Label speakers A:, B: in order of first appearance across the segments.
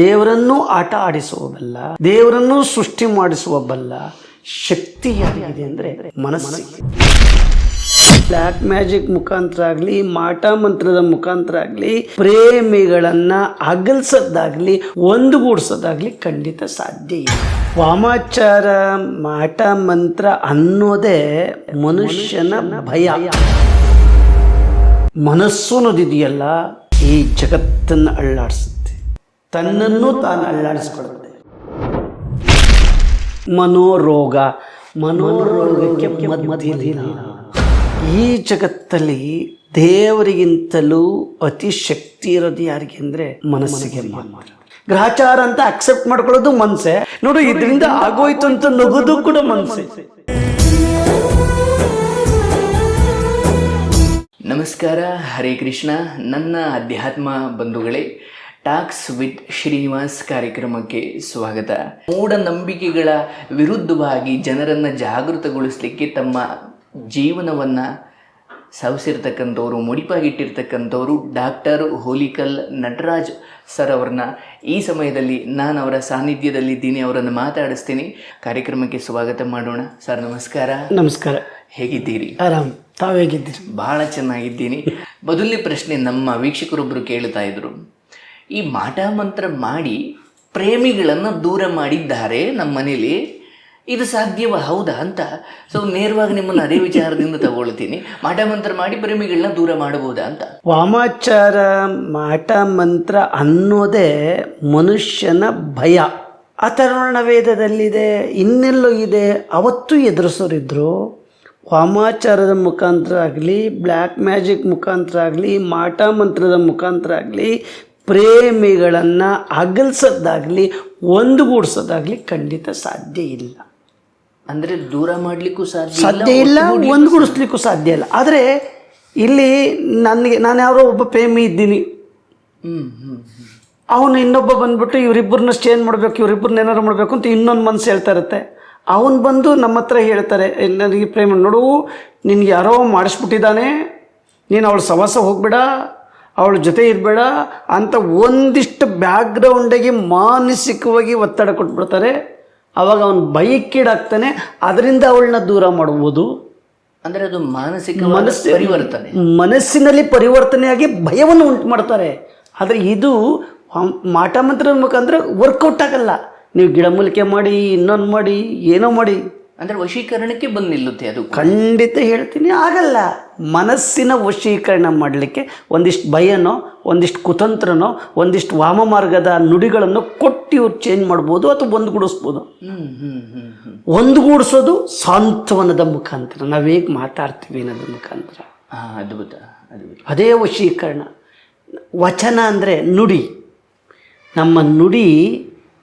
A: ದೇವರನ್ನು ಆಟ ಆಡಿಸುವಬಲ್ಲ ದೇವರನ್ನು ಸೃಷ್ಟಿ ಮಾಡಿಸುವಬಲ್ಲ ಶಕ್ತಿ ಯಾರಿಗಿದೆ ಅಂದರೆ ಮನಸ್ಸಿಗೆ ಬ್ಲ್ಯಾಕ್ ಮ್ಯಾಜಿಕ್ ಮುಖಾಂತರ ಆಗಲಿ, ಮಾಟ ಮಂತ್ರದ ಮುಖಾಂತರ ಆಗಲಿ, ಪ್ರೇಮಿಗಳನ್ನ ಅಗಲ್ಸೋದಾಗಲಿ ಒಂದುಗೂಡಿಸೋದಾಗ್ಲಿ ಖಂಡಿತ ಸಾಧ್ಯ ಇಲ್ಲ. ವಾಮಾಚಾರ, ಮಾಟ ಮಂತ್ರ ಅನ್ನೋದೇ ಮನುಷ್ಯನ ಭಯ. ಮನಸ್ಸು ಅನ್ನೋದಿದೆಯಲ್ಲ, ಈ ಜಗತ್ತನ್ನು ಅಳ್ಳಾಡಿಸುತ್ತೆ. ತನ್ನನ್ನು ತಾನು ಅಳ್ಳಾಡಿಸ್ಕೊಳ್ಳುತ್ತೆ ಮನೋರೋಗ, ಮನೋರೋಗಕ್ಕೆ ಈ ಜಗತ್ತಲ್ಲಿ ದೇವರಿಗಿಂತಲೂ ಅತಿ ಶಕ್ತಿ ಇರೋದು ಯಾರಿಗೆ ಅಂದ್ರೆ ಮನಸ್ಸಿಗೆ ಮಾತ್ರ. ಗ್ರಹಚಾರ ಅಂತ ಅಕ್ಸೆಪ್ಟ್ ಮಾಡ್ಕೊಳ್ಳೋದು ಮನಸ್ಸೆ. ನೋಡು, ಇದರಿಂದ ಆಗೋಯ್ತು ಅಂತ ನಗೋದು ಕೂಡ ಮನಸ್ಸೆ.
B: ನಮಸ್ಕಾರ, ಹರೇ ಕೃಷ್ಣ. ನನ್ನ ಅಧ್ಯಾತ್ಮ ಬಂಧುಗಳೇ ಟಾಕ್ಸ್ ವಿತ್ ಶ್ರೀನಿವಾಸ್ ಕಾರ್ಯಕ್ರಮಕ್ಕೆ ಸ್ವಾಗತ. ಮೂಢನಂಬಿಕೆಗಳ ವಿರುದ್ಧವಾಗಿ ಜನರನ್ನು ಜಾಗೃತಗೊಳಿಸಲಿಕ್ಕೆ ತಮ್ಮ ಜೀವನವನ್ನು ಸವಿಸಿರ್ತಕ್ಕಂಥವ್ರು ಮುಡಿಪಾಗಿಟ್ಟಿರ್ತಕ್ಕಂಥವ್ರು ಡಾಕ್ಟರ್ ಹೋಲಿಕಲ್ ನಟರಾಜ್ ಸರ್ ಅವ್ರನ್ನ ಈ ಸಮಯದಲ್ಲಿ ನಾನು ಅವರ ಸಾನ್ನಿಧ್ಯದಲ್ಲಿದ್ದೀನಿ ಅವರನ್ನು ಮಾತಾಡಿಸ್ತೀನಿ. ಕಾರ್ಯಕ್ರಮಕ್ಕೆ ಸ್ವಾಗತ ಮಾಡೋಣ. ಸರ್ ನಮಸ್ಕಾರ.
A: ನಮಸ್ಕಾರ.
B: ಹೇಗಿದ್ದೀರಿ?
A: ಆರಾಮ್. ತಾವೇಗಿದ್ದೀರಿ
B: ಬಹಳ ಚೆನ್ನಾಗಿದ್ದೀನಿ. ಮೊದಲನೇ ಪ್ರಶ್ನೆ ನಮ್ಮ ವೀಕ್ಷಕರೊಬ್ಬರು ಕೇಳ್ತಾ ಇದ್ರು. ಈ ಮಾಟ ಮಂತ್ರ ಮಾಡಿ ಪ್ರೇಮಿಗಳನ್ನು ದೂರ ಮಾಡಿದ್ದಾರೆ ನಮ್ಮ ಮನೇಲಿ. ಇದು ಸಾಧ್ಯವ? ಹೌದಾ ಅಂತ. ಸೊ ನೇರವಾಗಿ ನಿಮ್ಮನ್ನು ಅದೇ ವಿಚಾರದಿಂದ ತಗೊಳ್ತೀನಿ. ಮಾಟ ಮಂತ್ರ ಮಾಡಿ ಪ್ರೇಮಿಗಳನ್ನ ದೂರ ಮಾಡಬಹುದಾ ಅಂತ.
A: ವಾಮಾಚಾರ ಮಾಟ ಮಂತ್ರ ಅನ್ನೋದೇ ಮನುಷ್ಯನ ಭಯ. ಅಥರ್ವಣ ವೇದದಲ್ಲಿದೆ, ಇನ್ನೆಲ್ಲೋ ಇದೆ, ಅವತ್ತು ಎದುರಿಸೋರಿದ್ರು, ವಾಮಾಚಾರದ ಮುಖಾಂತರ ಆಗಲಿ, ಬ್ಲ್ಯಾಕ್ ಮ್ಯಾಜಿಕ್ ಮುಖಾಂತರ ಆಗಲಿ, ಮಾಟ ಮಂತ್ರದ ಮುಖಾಂತರ ಆಗಲಿ ಪ್ರೇಮಿಗಳನ್ನು ಅಗಲ್ಸೋದಾಗಲಿ ಒಂದುಗೂಡಿಸೋದಾಗಲಿ ಖಂಡಿತ ಸಾಧ್ಯ ಇಲ್ಲ.
B: ಅಂದರೆ ದೂರ ಮಾಡಲಿಕ್ಕೂ ಸಾಧ್ಯ
A: ಸಾಧ್ಯ ಇಲ್ಲ ಒಂದುಗೂಡಿಸ್ಲಿಕ್ಕೂ ಸಾಧ್ಯ ಇಲ್ಲ. ಆದರೆ ಇಲ್ಲಿ ನನಗೆ ನಾನು ಯಾರೋ ಒಬ್ಬ ಪ್ರೇಮಿ ಇದ್ದೀನಿ. ಅವನು ಇನ್ನೊಬ್ಬ ಬಂದ್ಬಿಟ್ಟು ಇವರಿಬ್ಬರನ್ನ ಚೇಂಜ್ ಮಾಡಬೇಕು ಇವರಿಬ್ಬರನ್ನ ಏನಾರು ಮಾಡಬೇಕು ಅಂತ ಇನ್ನೊಂದು ಮನಸ್ಸು ಹೇಳ್ತಾ ಇರುತ್ತೆ. ಅವನು ಬಂದು ನಮ್ಮ ಹತ್ರ ಹೇಳ್ತಾರೆ "ಏ, ನನಗೆ ಪ್ರೇಮ ನೋಡು ನಿನ್ಗೆ ಯಾರೋ ಮಾಡಿಸ್ಬಿಟ್ಟಿದ್ದಾನೆ ನೀನು ಅವಳ ಸವಾಸ ಹೋಗ್ಬೇಡ ಅವಳ ಜೊತೆ ಇರಬೇಡ. ಅಂತ ಒಂದಿಷ್ಟು ಬ್ಯಾಕ್ಗ್ರೌಂಡಿಗೆ ಮಾನಸಿಕವಾಗಿ ಒತ್ತಡ ಕೊಟ್ಬಿಡ್ತಾರೆ. ಅವಾಗ ಅವನು ಭಯಕ್ಕೀಡಾಗ್ತಾನೆ ಅದರಿಂದ ಅವಳನ್ನ ದೂರ ಮಾಡ್ಬೋದು
B: ಅಂದರೆ ಅದು ಮಾನಸಿಕ
A: ಮನಸ್ಸು
B: ಪರಿವರ್ತನೆ.
A: ಮನಸ್ಸಿನಲ್ಲಿ ಪರಿವರ್ತನೆಯಾಗಿ ಭಯವನ್ನು ಉಂಟು ಮಾಡ್ತಾರೆ ಆದರೆ ಇದು ಮಾಟ ಮಂತ್ರ ಮುಖಾಂತರ ವರ್ಕೌಟ್ ಆಗಲ್ಲ. ನೀವು ಗಿಡಮೂಲಿಕೆ ಮಾಡಿ ಇನ್ನೊಂದು ಮಾಡಿ ಏನೋ ಮಾಡಿ.
B: ಅಂದ್ರೆ ವಶೀಕರಣಕ್ಕೆ ಬಂದು ನಿಲ್ಲುತ್ತೆ ಅದು
A: ಖಂಡಿತ ಹೇಳ್ತೀನಿ ಆಗಲ್ಲ. ಮನಸ್ಸಿನ ವಶೀಕರಣ ಮಾಡಲಿಕ್ಕೆ ಒಂದಿಷ್ಟು ಭಯನೋ ಒಂದಿಷ್ಟು ಕುತಂತ್ರನೋ ಒಂದಿಷ್ಟು ವಾಮ ಮಾರ್ಗದ ನುಡಿಗಳನ್ನು ಕೊಟ್ಟು ಇವ್ರು ಚೇಂಜ್ ಮಾಡ್ಬೋದು ಅಥವಾ ಒಂದುಗೂಡಿಸ್ಬೋದು ಒಂದುಗೂಡಿಸೋದು ಸಾಂತ್ವನದ ಮುಖಾಂತರ. ನಾವು ಹೇಗೆ ಮಾತಾಡ್ತೀವಿ ಅನ್ನೋದ ಮುಖಾಂತರ.
B: ಅದ್ಭುತ ಅದ್ಭುತ.
A: ಅದೇ ವಶೀಕರಣ. ವಚನ ಅಂದರೆ ನುಡಿ. ನಮ್ಮ ನುಡಿ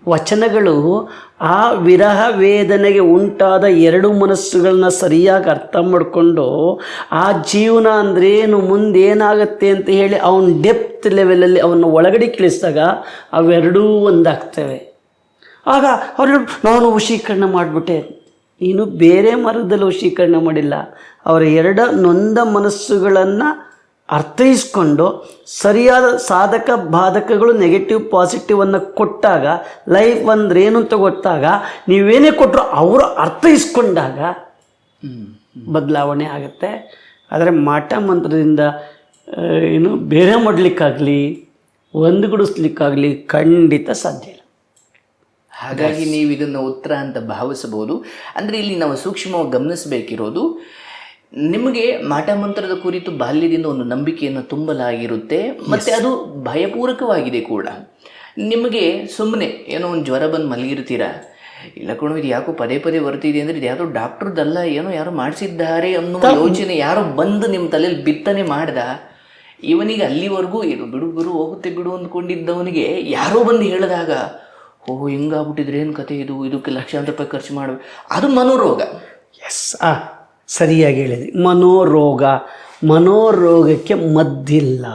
A: ವಚನಗಳು ಆ ವಿರಹ ವೇದನೆಗೆ ಉಂಟಾದ ಎರಡು ಮನಸ್ಸುಗಳನ್ನ ಸರಿಯಾಗಿ ಅರ್ಥ ಮಾಡಿಕೊಂಡು ಆ ಜೀವನ ಅಂದ್ರೇನು ಮುಂದೇನಾಗುತ್ತೆ ಅಂತ ಹೇಳಿ ಅವನ ಡೆಪ್ತ್ ಲೆವೆಲಲ್ಲಿ ಅವನ್ನ ಒಳಗಡೆ ಕಿಳಿಸಿದಾಗ ಅವೆರಡೂ ಒಂದಾಗ್ತವೆ. ಆಗ ಅವರು ನಾನು ವಶೀಕರಣ ಮಾಡಿಬಿಟ್ಟೆ. ನೀನು ಬೇರೆ ಮಾರ್ಗದಲ್ಲಿ ವಶೀಕರಣ ಮಾಡಿಲ್ಲ. ಅವರ ಎರಡ ನೊಂದ ಮನಸ್ಸುಗಳನ್ನು ಅರ್ಥೈಸ್ಕೊಂಡು ಸರಿಯಾದ ಸಾಧಕ ಬಾಧಕಗಳು ನೆಗೆಟಿವ್ ಪಾಸಿಟಿವನ್ನು ಕೊಟ್ಟಾಗ ಲೈಫ್ ಅಂದ್ರೆ ಏನು ಅಂತ ಗೊತ್ತಾಗ ನೀವೇನೇ ಕೊಟ್ಟರು ಅವರು ಅರ್ಥೈಸ್ಕೊಂಡಾಗ ಬದಲಾವಣೆ ಆಗುತ್ತೆ. ಆದರೆ ಮಾಟ ಮಂತ್ರದಿಂದ ಏನು ಬೇರೆ ಮಾಡಲಿಕ್ಕಾಗಲಿ ಒಂದುಗೂಡಿಸ್ಲಿಕ್ಕಾಗಲಿ ಖಂಡಿತ ಸಾಧ್ಯ ಇಲ್ಲ.
B: ಹಾಗಾಗಿ ನೀವು ಇದನ್ನು ಉತ್ತರ ಅಂತ ಭಾವಿಸಬಹುದು. ಅಂದರೆ ಇಲ್ಲಿ ನಾವು ಸೂಕ್ಷ್ಮವಾಗಿ ಗಮನಿಸಬೇಕಿರೋದು ನಿಮಗೆ ಮಾಟ ಮಂತ್ರದ ಕುರಿತು ಬಾಲ್ಯದಿಂದ ಒಂದು ನಂಬಿಕೆಯನ್ನು ತುಂಬಲಾಗಿರುತ್ತೆ ಮತ್ತೆ ಅದು ಭಯಪೂರಕವಾಗಿದೆ ಕೂಡ. ನಿಮಗೆ ಸುಮ್ಮನೆ ಏನೋ ಒಂದು ಜ್ವರ ಬಂದು ಮಲಗಿರ್ತೀರಾ? ಇಲ್ಲ ಕಣೋ ಇದು ಯಾಕೋ ಪದೇ ಪದೇ ಬರ್ತಿದೆ ಅಂದ್ರೆ ಇದು ಯಾವುದೋ ಡಾಕ್ಟ್ರದ್ದಲ್ಲ ಏನೋ ಯಾರೋ ಮಾಡಿಸಿದ್ದಾರೆ ಅನ್ನೋ ಯೋಚನೆ ಯಾರೋ ಬಂದು ನಿಮ್ಮ ತಲೆಯಲ್ಲಿ ಬಿತ್ತನೆ ಮಾಡ್ದ ಇವನಿಗೆ ಅಲ್ಲಿವರೆಗೂ ಇದು ಬಿಡು ಬಿಡು ಹೋಗುತ್ತೆ ಬಿಡು ಅಂದ್ಕೊಂಡಿದ್ದವನಿಗೆ ಯಾರೋ ಬಂದು ಹೇಳಿದಾಗ ಓಹ್ ಹಿಂಗಾಗ್ಬಿಟ್ಟಿದ್ರೆ ಏನು ಕತೆ ಇದು? ಇದಕ್ಕೆ ಲಕ್ಷಾಂತರ ರೂಪಾಯಿ ಖರ್ಚು ಮಾಡಬೇಕು ಅದು ಮನೋರೋಗ.
A: ಎಸ್ ಆ. ಸರಿಯಾಗಿ ಹೇಳಿದೆ. ಮನೋರೋಗ ಮನೋರೋಗಕ್ಕೆ ಮದ್ದಿಲ್ಲ.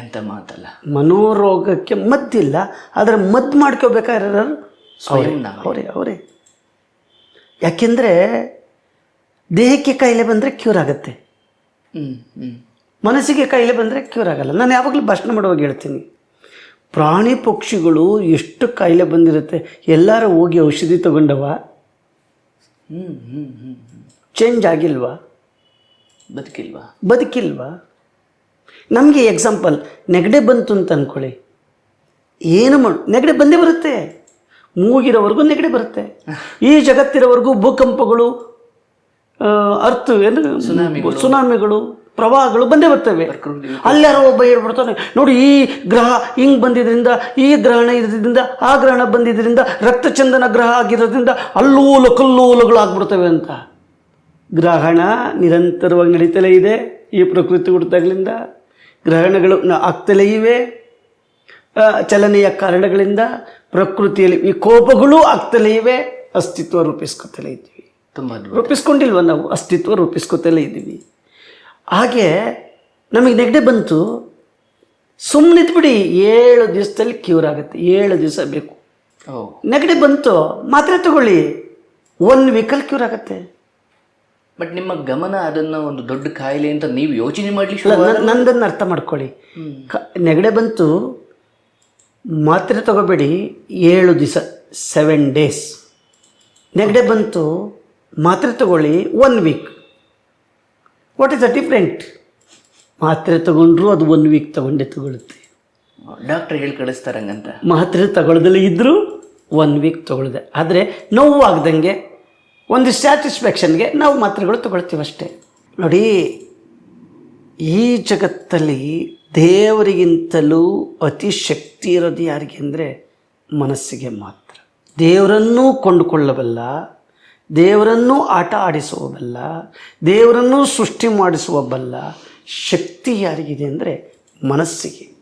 B: ಎಂತ ಮಾತಲ್ಲ.
A: ಮನೋರೋಗಕ್ಕೆ ಮದ್ದಿಲ್ಲ ಆದರೆ ಮದ್ದು ಮಾಡ್ಕೋಬೇಕಾದ್ರೆ
B: ನಾವು
A: ಅವರೇ ಅವರೇ ಯಾಕೆಂದರೆ ದೇಹಕ್ಕೆ ಕಾಯಿಲೆ ಬಂದರೆ ಕ್ಯೂರ್ ಆಗುತ್ತೆ. ಮನಸ್ಸಿಗೆ ಕಾಯಿಲೆ ಬಂದರೆ ಕ್ಯೂರ್ ಆಗಲ್ಲ. ನಾನು ಯಾವಾಗಲೂ ಭಾಷಣ ಮಾಡುವಾಗ ಹೇಳ್ತೀನಿ. ಪ್ರಾಣಿ ಪಕ್ಷಿಗಳು ಎಷ್ಟು ಕಾಯಿಲೆ ಬಂದಿರುತ್ತೆ ಎಲ್ಲರೂ ಹೋಗಿ ಔಷಧಿ ತಗೊಂಡವ. ಚೇಂಜ್ ಆಗಿಲ್ವಾ?
B: ಬದುಕಿಲ್ವಾ?
A: ಬದುಕಿಲ್ವಾ? ನಮಗೆ ಎಕ್ಸಾಂಪಲ್ ನೆಗಡೆ ಬಂತು ಅಂತ ಅಂದ್ಕೊಳ್ಳಿ ಏನು ಮಾಡು ನೆಗಡೆ ಬಂದೇ ಬರುತ್ತೆ. ಮೂಗಿರೋವರೆಗೂ ನೆಗಡೆ ಬರುತ್ತೆ. ಈ ಜಗತ್ತಿರೋವರೆಗೂ ಭೂಕಂಪಗಳು ಅರ್ಥ ಏನು? ಸುನಾಮಿಗಳು. ಪ್ರವಾಹಗಳು ಬಂದೇ ಬರ್ತವೆ. ಅಲ್ಲಾರೋ ಒಬ್ಬ ಹೇಳ್ಬಿಡ್ತಾನೆ ನೋಡಿ ಈ ಗ್ರಹ ಹಿಂಗ್ ಬಂದಿದ್ರಿಂದ ಈ ಗ್ರಹಣ ಇರೋದ್ರಿಂದ ಆ ಗ್ರಹಣ ಬಂದಿದ್ರಿಂದ ರಕ್ತಚಂದನ ಗ್ರಹ ಆಗಿರೋದ್ರಿಂದ ಅಲ್ಲೋಲ ಕಲ್ಲೋಲಗಳು ಆಗ್ಬಿಡ್ತವೆ ಅಂತ. ಗ್ರಹಣ ನಿರಂತರವಾಗಿ ನಡೀತಲೇ ಇದೆ ಈ ಪ್ರಕೃತಿ ಹುಟ್ಟಿದಾಗಲಿಂದ. ಗ್ರಹಣಗಳು ಆಗ್ತಲೇ ಇವೆ. ಚಲನೆಯ ಕಾರಣಗಳಿಂದ ಪ್ರಕೃತಿಯಲ್ಲಿ ವಿಕೋಪಗಳು ಆಗ್ತಲೇ ಇವೆ. ಅಸ್ತಿತ್ವ ರೂಪಿಸ್ಕೊತಲೇ ಇದ್ದೀವಿ.
B: ತುಂಬ.
A: ರೂಪಿಸ್ಕೊಂಡಿಲ್ವ ನಾವು? ಅಸ್ತಿತ್ವ ರೂಪಿಸ್ಕೊತಲೇ ಇದ್ದೀವಿ. ಹಾಗೆ ನಮಗೆ ನೆಗಡಿ ಬಂತು. ಸುಮ್ಮನಿದ್ಬಿಡಿ ಏಳು ದಿವಸದಲ್ಲಿ ಕ್ಯೂರ್ ಆಗುತ್ತೆ. ಏಳು ದಿವಸ ಬೇಕು. ನೆಗಡಿ ಬಂತು. ಮಾತ್ರೆ ತಗೊಳ್ಳಿ. ಒನ್ ವೀಕಲ್ಲಿ ಕ್ಯೂರ್ ಆಗುತ್ತೆ.
B: ಬಟ್ ನಿಮ್ಮ ಗಮನ ಅದನ್ನು ಒಂದು ದೊಡ್ಡ ಕಾಯಿಲೆ ಅಂತ ನೀವು ಯೋಚನೆ
A: ನನ್- ನಂದನ್ನು ಅರ್ಥ ಮಾಡ್ಕೊಳ್ಳಿ. ನೆಗಡೆ ಬಂತು. ಮಾತ್ರೆ ತಗೋಬೇಡಿ. ಏಳು ದಿವಸ ಸೆವೆನ್ ಡೇಸ್ ನೆಗಡೆ ಬಂತು. ಮಾತ್ರೆ ತಗೊಳ್ಳಿ. One week what is a different ಮಾತ್ರೆ ತಗೊಂಡ್ರು ಅದು ಒನ್ ವೀಕ್ ತಗೊಂಡೇ ತಗೊಳುತ್ತೆ
B: ಡಾಕ್ಟರ್ ಹೇಳಿ ಕಳಿಸ್ತಾರಂಗಂತ.
A: ಮಾತ್ರೆ ತಗೊಳ್ದಲ್ಲಿ ಇದ್ದರೂ ಒನ್ ವೀಕ್ ತಗೊಳ್ದೆ ಆದರೆ ನೋವು ಆಗ್ದಂಗೆ ಒಂದು ಸ್ಯಾಟಿಸ್ಫ್ಯಾಕ್ಷನ್ಗೆ ನಾವು ಮಾತ್ರೆಗಳು ತಗೊಳ್ತೀವಿ ಅಷ್ಟೇ. ನೋಡಿ ಈ ಜಗತ್ತಲ್ಲಿ ದೇವರಿಗಿಂತಲೂ ಅತಿ ಶಕ್ತಿ ಇರೋದು ಯಾರಿಗೆ ಅಂದರೆ ಮನಸ್ಸಿಗೆ ಮಾತ್ರ. ದೇವರನ್ನೂ ಕೊಂಡುಕೊಳ್ಳಬಲ್ಲ ದೇವರನ್ನೂ ಆಟ ಆಡಿಸುವಬಲ್ಲ ದೇವರನ್ನು ಸೃಷ್ಟಿ ಮಾಡಿಸುವಬಲ್ಲ ಶಕ್ತಿ ಯಾರಿಗಿದೆ ಅಂದರೆ ಮನಸ್ಸಿಗೆ.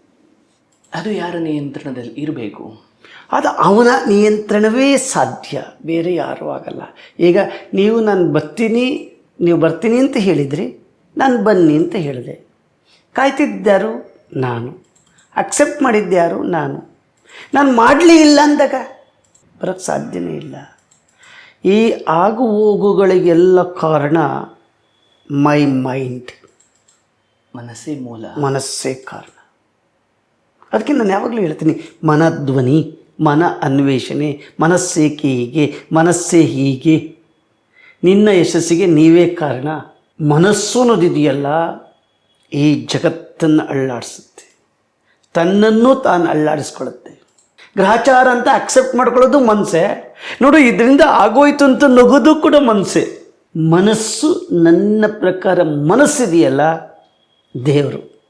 B: ಅದು ಯಾರ ನಿಯಂತ್ರಣದಲ್ಲಿ ಇರಬೇಕು?
A: ಅದು ಅವನ ನಿಯಂತ್ರಣವೇ ಸಾಧ್ಯ ಬೇರೆ ಯಾರೂ ಆಗಲ್ಲ. ಈಗ ನೀವು ನಾನು ಬರ್ತೀನಿ ನೀವು ಬರ್ತೀನಿ ಅಂತ ಹೇಳಿದ್ರಿ ನಾನು ಬನ್ನಿ ಅಂತ ಹೇಳಿದೆ. ಕಾಯ್ತಿದ್ದಾರು ನಾನು. ಅಕ್ಸೆಪ್ಟ್ ಮಾಡಿದ್ದ್ಯಾರು? ನಾನು. ನಾನು ಮಾಡಲಿ ಇಲ್ಲ ಅಂದಾಗ ಬರೋಕ್ಕೆ ಸಾಧ್ಯವೇ ಇಲ್ಲ. ಈ ಆಗು ಹೋಗುಗಳಿಗೆಲ್ಲ ಕಾರಣ ಮೈ ಮೈಂಡ್.
B: ಮನಸ್ಸೇ ಮೂಲ.
A: ಮನಸ್ಸೇ ಕಾರಣ. ಅದಕ್ಕೆ ನಾನು ಯಾವಾಗಲೂ ಹೇಳ್ತೀನಿ ಮನಧ್ವನಿ ಮನ ಅನ್ವೇಷಣೆ ಮನಸ್ಸೇಕೆ ಹೀಗೆ ಮನಸ್ಸೇ ಹೀಗೆ. ನಿನ್ನ ಯಶಸ್ಸಿಗೆ ನೀವೇ ಕಾರಣ. ಮನಸ್ಸು ಅನ್ನೋದಿದೆಯಲ್ಲ ಈ ಜಗತ್ತನ್ನು ಅಳ್ಳಾಡಿಸುತ್ತೆ. ತನ್ನನ್ನು ತಾನು ಅಳ್ಳಾಡಿಸ್ಕೊಳ್ಳುತ್ತೆ ಗ್ರಹಚಾರ ಅಂತ ಅಕ್ಸೆಪ್ಟ್ ಮಾಡ್ಕೊಳ್ಳೋದು ಮನಸ್ಸೇ ನೋಡು ಇದರಿಂದ ಆಗೋಯ್ತು ಅಂತ ನಗೋದು ಕೂಡ ಮನಸ್ಸೇ ಮನಸ್ಸು ನನ್ನ ಪ್ರಕಾರ ಮನಸ್ಸಿದೆಯಲ್ಲ ದೇವರು.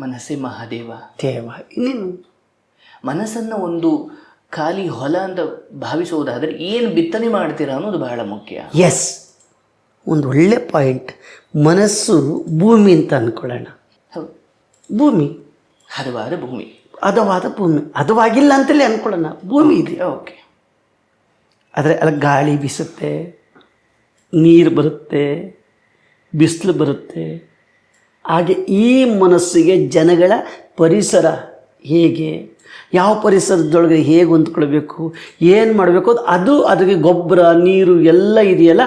B: ಮನಸ್ಸೇ ಮಹಾದೇವ.
A: ದೇವ ಇನ್ನೇನು?
B: ಮನಸ್ಸನ್ನು ಒಂದು ಖಾಲಿ ಹೊಲ ಅಂತ ಭಾವಿಸುವುದಾದರೆ ಏನು ಬಿತ್ತನೆ ಮಾಡ್ತೀರಾ ಅನ್ನೋದು ಬಹಳ ಮುಖ್ಯ.
A: ಎಸ್ ಒಂದು ಒಳ್ಳೆ ಪಾಯಿಂಟ್ ಮನಸ್ಸು ಭೂಮಿ ಅಂತ ಅಂದ್ಕೊಳ್ಳೋಣ
B: ಹೌದು.
A: ಭೂಮಿ.
B: ಹದವಾದ ಭೂಮಿ.
A: ಹದವಾದ ಭೂಮಿ. ಹದವಾಗಿಲ್ಲ ಅಂತಲೇ ಅಂದ್ಕೊಳ್ಳೋಣ ಭೂಮಿ ಇದೆ
B: ಓಕೆ.
A: ಆದರೆ ಅಲ್ಲಿ ಗಾಳಿ ಬೀಸುತ್ತೆ ನೀರು ಬರುತ್ತೆ ಬಿಸಿಲು ಬರುತ್ತೆ. ಹಾಗೆ ಈ ಮನಸ್ಸಿಗೆ ಜನಗಳ ಪರಿಸರ ಹೇಗೆ? ಯಾವ ಪರಿಸರದೊಳಗೆ ಹೇಗೆ ಹೊಂದ್ಕೊಳ್ಬೇಕು, ಏನು ಮಾಡಬೇಕು ಅದು ಅದಕ್ಕೆ ಗೊಬ್ಬರ, ನೀರು ಎಲ್ಲ ಇದೆಯಲ್ಲ,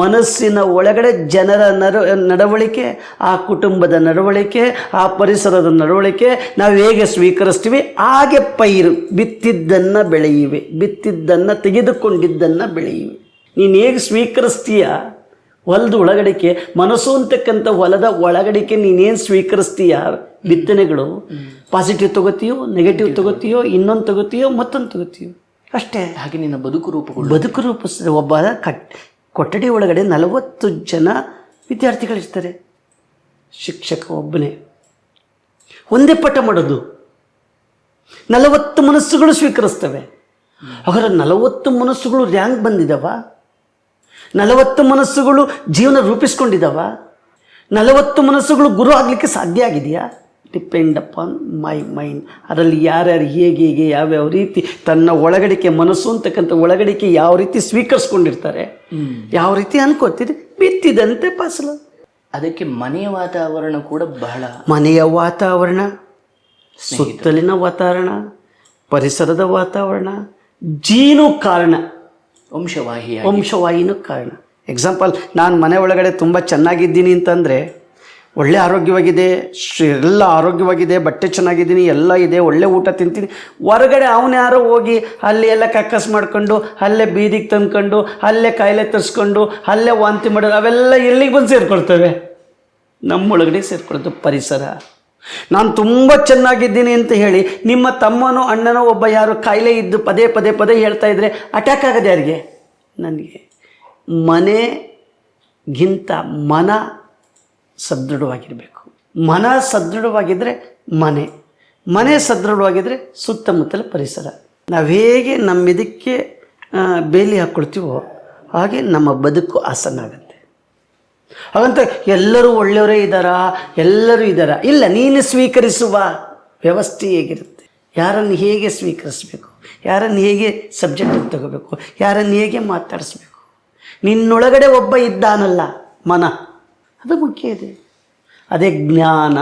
A: ಮನಸ್ಸಿನ ಒಳಗಡೆ ಜನರ ನಡ, ನಡವಳಿಕೆ, ಆ ಕುಟುಂಬದ ನಡವಳಿಕೆ, ಆ ಪರಿಸರದ ನಡವಳಿಕೆ ನಾವು ಹೇಗೆ ಸ್ವೀಕರಿಸ್ತೀವಿ? ಹಾಗೆ ಪೈರು ಬಿತ್ತಿದ್ದನ್ನು ಬೆಳೆಯಿವೆ, ಬಿತ್ತಿದ್ದನ್ನು ತೆಗೆದುಕೊಂಡಿದ್ದನ್ನು ಬೆಳೆಯುವೆ. ನೀನು ಹೇಗೆ ಸ್ವೀಕರಿಸ್ತೀಯ? ಹೊಲದ ಒಳಗಡಿಕೆ ಮನಸ್ಸು ಅಂತಕ್ಕಂಥ ಹೊಲದ ಒಳಗಡಿಕೆ ನೀನೇನು ಸ್ವೀಕರಿಸ್ತೀಯ? ಬಿತ್ತನೆಗಳು. ಪಾಸಿಟಿವ್ ತಗೋತೀಯೋ ನೆಗೆಟಿವ್ ತಗೋತೀಯೋ ಇನ್ನೊಂದು ತಗೋತೀಯೋ ಮತ್ತೊಂದು ತಗೋತೀಯೋ? ಅಷ್ಟೇ.
B: ಹಾಗೆ ನಿನ್ನ ಬದುಕು ರೂಪಗಳು.
A: ಬದುಕು ರೂಪಿಸಿದ ಒಬ್ಬ ಕಟ್ ಕೊಠಡಿ ಒಳಗಡೆ ನಲವತ್ತು ಜನ ವಿದ್ಯಾರ್ಥಿಗಳಿರ್ತಾರೆ. ಶಿಕ್ಷಕ ಒಬ್ಬನೇ. ಒಂದೇ ಪಾಠ ಮಾಡೋದು. ನಲವತ್ತು ಮನಸ್ಸುಗಳು ಸ್ವೀಕರಿಸ್ತವೆ. ಹಾಗಾದ್ರೆ ನಲವತ್ತು ಮನಸ್ಸುಗಳು ರ್ಯಾಂಕ್ ಬಂದಿದ್ದಾವ ನಲವತ್ತು ಮನಸ್ಸುಗಳು ಜೀವನ ರೂಪಿಸ್ಕೊಂಡಿದ್ದಾವ ನಲವತ್ತು ಮನಸ್ಸುಗಳು ಗುರು ಆಗಲಿಕ್ಕೆ ಸಾಧ್ಯ ಆಗಿದೆಯಾ? ಡಿಪೆಂಡ್ ಅಪಾನ್ ಮೈ ಮೈಂಡ್ ಅದರಲ್ಲಿ ಯಾರ್ಯಾರು ಹೇಗೆ ಹೇಗೆ ಯಾವ್ಯಾವ ರೀತಿ ತನ್ನ ಒಳಗಡಿಕೆ ಮನಸ್ಸು ಅಂತಕ್ಕಂಥ ಒಳಗಡಿಕೆ ಯಾವ ರೀತಿ ಸ್ವೀಕರಿಸ್ಕೊಂಡಿರ್ತಾರೆ? ಯಾವ ರೀತಿ ಅನ್ಕೋತೀರಿ? ಬಿತ್ತಿದಂತೆ ಫಸಲು.
B: ಅದಕ್ಕೆ ಮನೆಯ ವಾತಾವರಣ ಕೂಡ ಬಹಳ
A: ಮನೆಯ ವಾತಾವರಣ ಸುತ್ತಲಿನ ವಾತಾವರಣ ಪರಿಸರದ ವಾತಾವರಣ ಜೀನು ಕಾರಣ.
B: ವಂಶವಾಹಿಯ
A: ವಂಶವಾಹಿನೂ ಕಾರಣ. ಎಕ್ಸಾಂಪಲ್ ನಾನು ಮನೆ ಒಳಗಡೆ ತುಂಬ ಚೆನ್ನಾಗಿದ್ದೀನಿ ಅಂತಂದರೆ, ಒಳ್ಳೆ ಆರೋಗ್ಯವಾಗಿದೆ ಶ್ರೀ ಎಲ್ಲ ಆರೋಗ್ಯವಾಗಿದೆ, ಬಟ್ಟೆ ಚೆನ್ನಾಗಿದ್ದೀನಿ, ಎಲ್ಲ ಇದೆ, ಒಳ್ಳೆ ಊಟ ತಿಂತೀನಿ. ಹೊರಗಡೆ ಅವನು ಯಾರೋ ಹೋಗಿ ಅಲ್ಲಿ ಎಲ್ಲ ಕಕ್ಕಸ್ ಮಾಡ್ಕೊಂಡು, ಅಲ್ಲೇ ಬೀದಿಗೆ ತಂದ್ಕೊಂಡು, ಅಲ್ಲೇ ಕಾಯಿಲೆ ತರಿಸ್ಕೊಂಡು, ಅಲ್ಲೇ ವಾಂತಿ ಮಾಡೋದು, ಅವೆಲ್ಲ ಎಲ್ಲಿಗೆ ಬಂದು ಸೇರ್ಕೊಳ್ತವೆ. ನಮ್ಮೊಳಗಡೆ ಸೇರ್ಕೊಳ್ತವೆ ಪರಿಸರ. ನಾನು ತುಂಬ ಚೆನ್ನಾಗಿದ್ದೀನಿ ಅಂತ ಹೇಳಿ ನಿಮ್ಮ ತಮ್ಮನೋ ಅಣ್ಣನೋ ಒಬ್ಬ ಯಾರು ಕಾಯಿಲೆ ಇದ್ದು ಪದೇ ಪದೇ ಪದೇ ಹೇಳ್ತಾ ಇದ್ರೆ ಅಟ್ಯಾಕ್ ಆಗದೆ ಯಾರಿಗೆ? ನನಗೆ. ಮನೆಗಿಂತ ಮನ ಸದೃಢವಾಗಿರಬೇಕು. ಮನ ಸದೃಢವಾಗಿದ್ದರೆ ಮನೆ. ಮನೆ ಸದೃಢವಾಗಿದ್ದರೆ ಸುತ್ತಮುತ್ತಲ ಪರಿಸರ. ನಾವು ಹೇಗೆ ನಮ್ಮ ಇದಕ್ಕೆ ಬೇಲಿ ಹಾಕ್ಕೊಳ್ತೀವೋ ಹಾಗೆ ನಮ್ಮ ಬದುಕು ಆಸನ ಆಗುತ್ತೆ. ಹಾಗಂತ ಎಲ್ಲರೂ ಒಳ್ಳೆಯವರೇ ಇದ್ದಾರಾ? ಎಲ್ಲರೂ ಇದ್ದಾರಾ? ಇಲ್ಲ, ನೀನು ಸ್ವೀಕರಿಸುವ ವ್ಯವಸ್ಥೆ ಹೇಗಿರುತ್ತೆ? ಯಾರನ್ನು ಹೇಗೆ ಸ್ವೀಕರಿಸಬೇಕು? ಯಾರನ್ನು ಹೇಗೆ ಸಬ್ಜೆಕ್ಟ್ ತಗೋಬೇಕು? ಯಾರನ್ನು ಹೇಗೆ ಮಾತಾಡಿಸ್ಬೇಕು? ನಿನ್ನೊಳಗಡೆ ಒಬ್ಬ ಇದ್ದಾನಲ್ಲ, ಮನ. ಅದು ಮುಖ್ಯ ಇದೆ. ಅದೇ ಜ್ಞಾನ.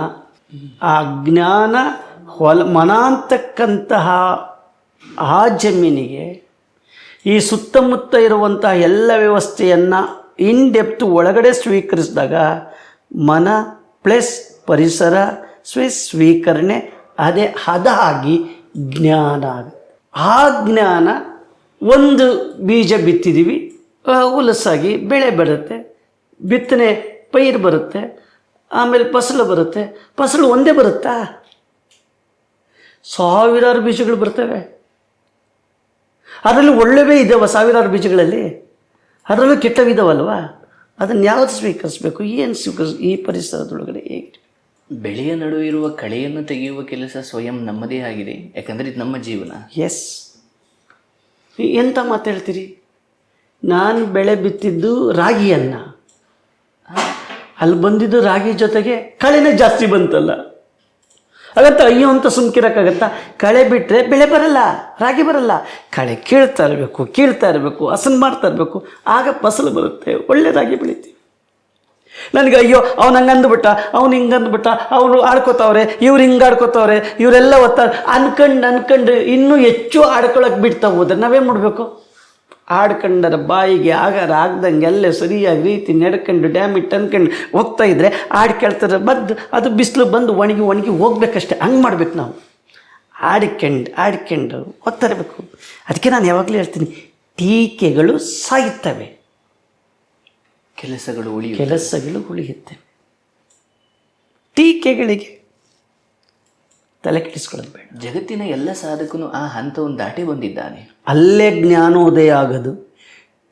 A: ಆ ಜ್ಞಾನ ಹೊಲ ಮನ ಅಂತಕ್ಕಂತಹ ಆ ಜಮೀನಿಗೆ ಈ ಸುತ್ತಮುತ್ತ ಇರುವಂತಹ ಎಲ್ಲ ವ್ಯವಸ್ಥೆಯನ್ನು ಇನ್ ಡೆಪ್ತ್ ಒಳಗಡೆ ಸ್ವೀಕರಿಸಿದಾಗ ಮನ ಪ್ಲಸ್ ಪರಿಸರ ಸ್ವೀ ಸ್ವೀಕರಣೆ, ಅದೇ ಹದ ಆಗಿ ಜ್ಞಾನ ಆಗುತ್ತೆ. ಆ ಜ್ಞಾನ ಒಂದು ಬೀಜ ಬಿತ್ತಿದ್ದೀವಿ ಹುಲಸಾಗಿ ಬೆಳೆ ಬರುತ್ತೆ, ಬಿತ್ತನೆ ಪೈರು ಬರುತ್ತೆ, ಆಮೇಲೆ ಫಸಲು ಬರುತ್ತೆ, ಫಸಲು ಒಂದೇ ಬರುತ್ತಾ? ಸಾವಿರಾರು ಬೀಜಗಳು ಬರ್ತವೆ. ಅದರಲ್ಲಿ ಒಳ್ಳೆವೇ ಇದ್ದಾವೆ ಸಾವಿರಾರು ಬೀಜಗಳಲ್ಲಿ? ಅದರಲ್ಲೂ ಕೆಟ್ಟವಿದ್ದಾವಲ್ವಾ ಅದನ್ನು ಯಾವ್ದು ಸ್ವೀಕರಿಸಬೇಕು? ಏನು ಸ್ವೀಕರಿಸ್ ಈ ಪರಿಸರದೊಳಗಡೆ ಹೇಗೆ?
B: ಬೆಳೆಯ ನಡುವೆ ಇರುವ ಕಳೆಯನ್ನು ತೆಗೆಯುವ ಕೆಲಸ ಸ್ವಯಂ ನಮ್ಮದೇ ಆಗಿದೆ. ಯಾಕಂದರೆ ಇದು ನಮ್ಮ ಜೀವನ.
A: ಎಸ್ ಎಂತ ಮಾತು ಹೇಳ್ತೀರಿ? ನಾನು ಬೆಳೆ ಬಿತ್ತಿದ್ದು ರಾಗಿಯನ್ನು. ಅಲ್ಲಿ ಬಂದಿದ್ದು ರಾಗಿ ಜೊತೆಗೆ ಕಳೆನೇ ಜಾಸ್ತಿ ಬಂತಲ್ಲ. ಹಾಗಂತ ಅಯ್ಯೋ ಅಂತ ಸುಮ್ಕಿರೋಕ್ಕಾಗತ್ತಾ? ಕಳೆ ಬಿಟ್ಟರೆ ಬೆಳೆ ಬರಲ್ಲ, ರಾಗಿ ಬರಲ್ಲ. ಕಳೆ ಕೀಳ್ತಾ ಇರಬೇಕು ಕೀಳ್ತಾ ಇರಬೇಕು, ಹಸನ್ ಮಾಡ್ತಾ ಇರಬೇಕು. ಆಗ ಫಸಲು ಬರುತ್ತೆ, ಒಳ್ಳೆ ರಾಗಿ ಬೆಳಿತೀವಿ. ನನಗೆ ಅಯ್ಯೋ, ಅವ್ನು ಹಂಗೆ ಅಂದ್ಬಿಟ್ಟ ಅವ್ನು ಹಿಂಗೆ ಅಂದ್ಬಿಟ್ಟ ಅವರು ಆಡ್ಕೋತಾವ್ರೆ, ಇವ್ರು ಹಿಂಗೆ ಆಡ್ಕೋತಾವ್ರೆ, ಇವರೆಲ್ಲ ಒತ್ತಾರೆ. ಅನ್ಕಂಡು ಅನ್ಕಂಡು ಇನ್ನೂ ಹೆಚ್ಚು ಆಡ್ಕೊಳಕ್ಕೆ ಬಿಡ್ತಾ ಹೋದ್ರೆ ನಾವೇನು ಮಾಡಬೇಕು? ಆಡ್ಕೊಂಡರ ಬಾಯಿಗೆ ಆಗಾರ ಆಗ್ದಂಗೆ ಎಲ್ಲ ಸರಿಯಾಗಿ ರೀತಿ ನಡ್ಕೊಂಡು ಡ್ಯಾಮ್ ಇಟ್ಟು ಅನ್ಕೊಂಡು ಹೋಗ್ತಾ ಇದ್ರೆ ಆಡ್ ಕೇಳ್ತಾರೆ ಬದ್ದು ಅದು ಬಿಸಿಲು ಬಂದು ಒಣಗಿ ಒಣಗಿ ಹೋಗ್ಬೇಕಷ್ಟೆ ಹಂಗೆ ಮಾಡ್ಬೇಕು ನಾವು. ಆಡ್ಕೊಂಡು ಆಡ್ಕೊಂಡು ಹೋಗ್ತಾ ಇರಬೇಕು ಅದಕ್ಕೆ ನಾನು ಯಾವಾಗಲೂ ಹೇಳ್ತೀನಿ ಟೀಕೆಗಳು ಸಾಯುತ್ತವೆ.
B: ಕೆಲಸಗಳು ಉಳಿಯುತ್ತೆ
A: ಕೆಲಸಗಳು ಉಳಿಯುತ್ತವೆ. ಟೀಕೆಗಳಿಗೆ ತಲೆ ಕೆಡಿಸ್ಕೊಳ್ಳೋದು ಬೇಡ.
B: ಜಗತ್ತಿನ ಎಲ್ಲ ಸಾಧಕನು ಆ ಹಂತವನ್ನು ದಾಟಿ ಬಂದಿದ್ದಾನೆ.
A: ಅಲ್ಲೇ ಜ್ಞಾನೋದಯ ಆಗೋದು.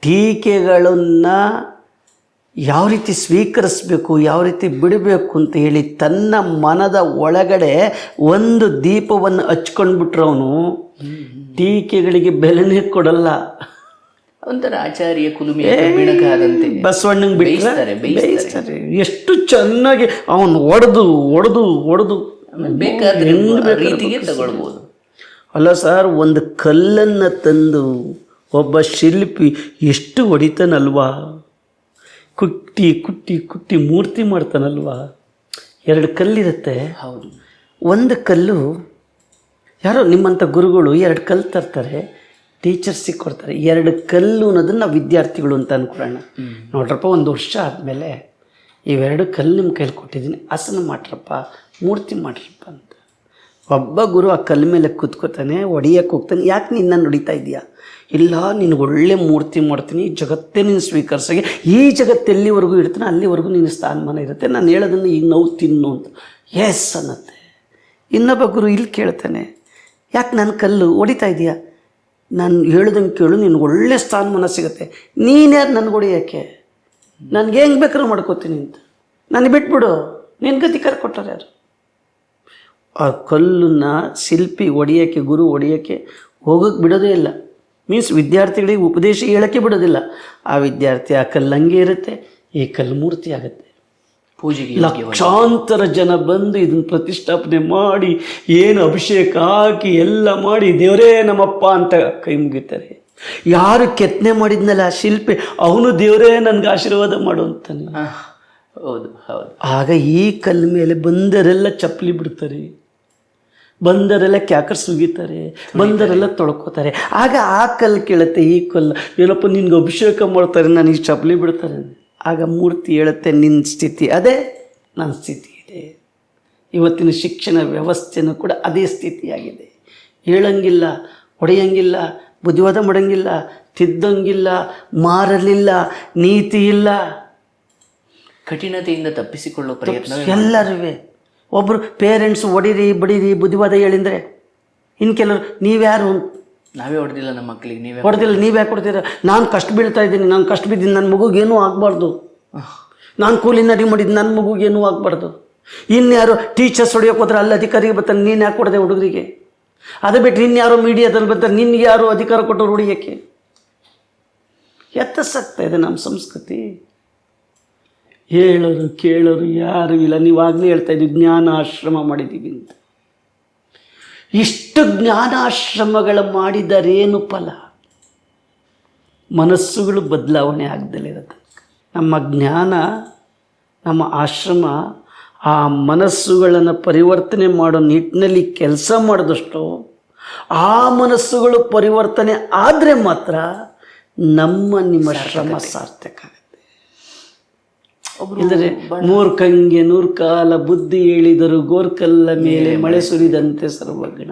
A: ಟೀಕೆಗಳನ್ನು ಯಾವ ರೀತಿ ಸ್ವೀಕರಿಸಬೇಕು ಯಾವ ರೀತಿ ಬಿಡಬೇಕು ಅಂತ ಹೇಳಿ ತನ್ನ ಮನದ ಒಳಗಡೆ ಒಂದು ದೀಪವನ್ನು ಹಚ್ಕೊಂಡ್ಬಿಟ್ರವನು ಟೀಕೆಗಳಿಗೆ ಬೆಲೆನೇ ಕೊಡಲ್ಲ.
B: ಒಂಥರ ಆಚಾರ್ಯ ಕುಲುಮೆಯ ಕಬ್ಬಿಣಕಾದಂತೆ
A: ಬಸವಣ್ಣಂಗೆ.
B: ಬೇಯಿಸ್ತಾರೆ.
A: ಎಷ್ಟು ಚೆನ್ನಾಗಿ ಅವನು ಒಡೆದು ಒಡೆದು ಒಡೆದು
B: ಬೇಕಾದ್ರೆ ರೀತಿಗೆ ತಗೊಳ್ಬೋದು.
A: ಅಲ್ಲ ಸರ್ ಒಂದು ಕಲ್ಲನ್ನು ತಂದು ಒಬ್ಬ ಶಿಲ್ಪಿ ಎಷ್ಟು ಹೊಡಿತಾನಲ್ವಾ? ಕುಟ್ಟಿ ಕುಟ್ಟಿ ಕುಟ್ಟಿ ಮೂರ್ತಿ ಮಾಡ್ತಾನಲ್ವಾ? ಎರಡು ಕಲ್ಲಿರುತ್ತೆ.
B: ಹೌದು.
A: ಒಂದು ಕಲ್ಲು ಯಾರೋ ನಿಮ್ಮಂಥ ಗುರುಗಳು ಎರಡು ಕಲ್ಲು ತರ್ತಾರೆ ಟೀಚರ್ಸಿಗೆ ಕೊಡ್ತಾರೆ ಎರಡು ಕಲ್ಲು ಅನ್ನೋದನ್ನ ನಾವು ವಿದ್ಯಾರ್ಥಿಗಳು ಅಂತ ಅನ್ಕೊಳ್ಳೋಣ. ನೋಡ್ರಪ್ಪ ಒಂದು ವರ್ಷ ಆದಮೇಲೆ ಇವೆರಡು ಕಲ್ಲು ನಿಮ್ಮ ಕೈಲಿ ಕೊಟ್ಟಿದ್ದೀನಿ. ಆಸನ ಮಾಡ್ರಪ್ಪ, ಮೂರ್ತಿ ಮಾಡ್ರಪ್ಪ ಅಂತ. ಒಬ್ಬ ಗುರು ಆ ಕಲ್ಲು ಮೇಲೆ ಕೂತ್ಕೋತಾನೆ ಹೊಡಿಯಕ್ಕೆ ಹೋಗ್ತಾನೆ. ಯಾಕೆ ನಿನ್ನ ನುಡಿತಾ ಇದೆಯಾ ಇಲ್ಲ ನಿನಗೆ ಒಳ್ಳೆ ಮೂರ್ತಿ ಮಾಡ್ತೀನಿ. ಜಗತ್ತೇ ನೀನು ಸ್ವೀಕರಿಸಾಗೆ ಈ ಜಗತ್ತು ಎಲ್ಲಿವರೆಗೂ ಇಡ್ತಾನೆ ಅಲ್ಲಿವರೆಗೂ ನಿನ್ನ ಸ್ಥಾನಮಾನ ಇರುತ್ತೆ. ನಾನು ಹೇಳೋದನ್ನು ಈಗ ನೋವು ತಿನ್ನು ಅಂತ. ಎಸ್ ಅನ್ನತ್ತೆ. ಇನ್ನೊಬ್ಬ ಗುರು ಇಲ್ಲಿ ಕೇಳ್ತಾನೆ, ಯಾಕೆ ನನ್ನ ಕಲ್ಲು ಹೊಡಿತಾ ಇದೆಯಾ ನಾನು ಹೇಳ್ದಂಗೆ ಕೇಳು ನಿನಗೆ ಒಳ್ಳೆ ಸ್ಥಾನಮಾನ ಸಿಗುತ್ತೆ. ನೀನ್ಯಾರು ನನಗೆ ಹೊಡಿಯೋಕ್ಕೆ? ನನಗೆ ಹೆಂಗೆ ಬೇಕಾದ್ರೂ ಮಾಡ್ಕೋತೀನಿ ಅಂತ. ನನಗೆ ಬಿಟ್ಬಿಡು. ನಿನ್ನ ಗತಿ ಕೊಟ್ಟಾರೆ ಯಾರು? ಆ ಕಲ್ಲನ್ನ ಶಿಲ್ಪಿ ಒಡೆಯೋಕ್ಕೆ ಗುರು ಒಡೆಯೋಕ್ಕೆ ಹೋಗೋಕ್ಕೆ ಬಿಡೋದೇ ಇಲ್ಲ. ಮೀನ್ಸ್ ವಿದ್ಯಾರ್ಥಿಗಳಿಗೆ ಉಪದೇಶ ಹೇಳೋಕ್ಕೆ ಬಿಡೋದಿಲ್ಲ. ಆ ವಿದ್ಯಾರ್ಥಿ ಆ ಕಲ್ಲು ಹಂಗೆ ಇರುತ್ತೆ ಈ ಕಲ್ಲು ಮೂರ್ತಿ ಆಗುತ್ತೆ.
B: ಪೂಜೆಗೆ
A: ಲಕ್ಷಾಂತರ ಜನ ಬಂದು ಇದನ್ನ ಪ್ರತಿಷ್ಠಾಪನೆ ಮಾಡಿ ಏನು ಅಭಿಷೇಕ ಹಾಕಿ ಎಲ್ಲ ಮಾಡಿ ದೇವರೇ ನಮ್ಮಪ್ಪ ಅಂತ ಕೈ ಮುಗಿತಾರೆ. ಯಾರು ಕೆತ್ತನೆ ಮಾಡಿದ್ನಲ್ಲ ಆ ಶಿಲ್ಪಿ ಅವನು ದೇವರೇ ನನಗೆ ಆಶೀರ್ವಾದ ಮಾಡು ಅಂತಾನೆ.
B: ಹೌದು ಹೌದು.
A: ಆಗ ಈ ಕಲ್ ಮೇಲೆ ಬಂದರೆಲ್ಲ ಚಪ್ಪಲಿ ಬಿಡ್ತಾರೆ. ಬಂದರೆಲ್ಲ ಕ್ಯಾಕರ್ ಸುಗಿತಾರೆ ಬಂದರೆಲ್ಲ ತೊಳ್ಕೊತಾರೆ. ಆಗ ಆ ಕಲ್ಲು ಕೇಳುತ್ತೆ ಈ ಕಲ್ಲು. ಏನಪ್ಪ ನಿನ್ಗೆ ಅಭಿಷೇಕ ಮಾಡ್ತಾರೆ ನನಗೆ ಚಪ್ಪಲಿ ಬಿಡ್ತಾರೆ. ಆಗ ಮೂರ್ತಿ ಹೇಳುತ್ತೆ ನಿನ್ನ ಸ್ಥಿತಿ ಅದೇ ನನ್ನ ಸ್ಥಿತಿ ಇದೆ. ಇವತ್ತಿನ ಶಿಕ್ಷಣ ವ್ಯವಸ್ಥೆನೂ ಕೂಡ ಅದೇ ಸ್ಥಿತಿಯಾಗಿದೆ. ಹೇಳಂಗಿಲ್ಲ ಹೊಡೆಯಂಗಿಲ್ಲ ಬುದ್ಧಿವಾದ ಮಾಡಂಗಿಲ್ಲ ತಿದ್ದಂಗಿಲ್ಲ ಮಾರಲಿಲ್ಲ ನೀತಿ ಇಲ್ಲ
B: ಕಠಿಣತೆಯಿಂದ ತಪ್ಪಿಸಿಕೊಳ್ಳೋ ಪ್ರಯತ್ನ
A: ಎಲ್ಲರೂ ಒಬ್ಬರು ಪೇರೆಂಟ್ಸ್ ಹೊಡೀರಿ ಬಡೀರಿ ಬುದ್ಧಿವಾದ ಹೇಳಿದ್ರೆ ಇನ್ನು ಕೆಲವರು ನೀವ್ಯಾರು?
B: ನಾವೇ ಹೊಡೆದಿಲ್ಲ ನಮ್ಮ ಮಕ್ಕಳಿಗೆ ನೀವೇ
A: ಹೊಡೆದಿಲ್ಲ ನೀವ್ಯಾಕೆ ಕೊಡ್ತೀರ? ನಾನು ಕಷ್ಟ ಬೀಳ್ತಾ ಇದ್ದೀನಿ ನಾನು ಕಷ್ಟ ಬಿದ್ದೀನಿ ನನ್ನ ಮಗುಗೇನೂ ಆಗಬಾರ್ದು. ನಾನು ಕೂಲಿನ ನಡಿ ಮಾಡಿದ್ದು ನನ್ನ ಮಗುಗೇನೂ ಆಗಬಾರ್ದು. ಇನ್ಯಾರು ಟೀಚರ್ಸ್ ಹೊಡಿಯೋಕೆ ಹೋದ್ರೆ ಅಲ್ಲಿ ಅಧಿಕಾರಿಗೆ ಬರ್ತಾನೆ ನೀನು ಯಾಕೆ ಕೊಡದೆ ಹುಡುಗರಿಗೆ? ಅದು ಬಿಟ್ಟು ಇನ್ಯಾರೋ ಮೀಡಿಯಾದಲ್ಲಿ ಬರ್ತಾರೆ ನಿನ್ಗೆ ಯಾರು ಅಧಿಕಾರ ಕೊಟ್ಟರು ಹೊಡಿಯೋಕ್ಕೆ ಎತ್ತಸಾಗ್ತಾ ಇದೆ ನಮ್ಮ ಸಂಸ್ಕೃತಿ. ಹೇಳೋರು, ಕೇಳೋರು ಯಾರು ಇಲ್ಲ. ನೀವಾಗಲೇ ಹೇಳ್ತಾ ಇದ್ದೀವಿ ಜ್ಞಾನಾಶ್ರಮ ಮಾಡಿದ್ದೀವಿ ಅಂತ. ಇಷ್ಟು ಜ್ಞಾನಾಶ್ರಮಗಳ ಮಾಡಿದರೇನು ಫಲ? ಮನಸ್ಸುಗಳು ಬದಲಾವಣೆ ಆಗದಲ್ಲೇ ನಮ್ಮ ಜ್ಞಾನ, ನಮ್ಮ ಆಶ್ರಮ ಆ ಮನಸ್ಸುಗಳನ್ನು ಪರಿವರ್ತನೆ ಮಾಡೋ ನಿಟ್ಟಿನಲ್ಲಿ ಕೆಲಸ ಮಾಡಿದಷ್ಟು ಆ ಮನಸ್ಸುಗಳು ಪರಿವರ್ತನೆ ಆದರೆ ಮಾತ್ರ ನಮ್ಮ ನಿಮ್ಮ ಶ್ರಮ ಸಾರ್ಥಕ ಆಗುತ್ತೆ. ಇಲ್ಲದ್ರೆ ಮೂರ್ಖಂಗೆ ನೂರು ಕಾಲ ಬುದ್ಧಿ ಹೇಳಿದರು ಗೋರ್ಕಲ್ಲ ಮೇಲೆ ಮಳೆ ಸುರಿದಂತೆ ಸರ್ವಜ್ಞ.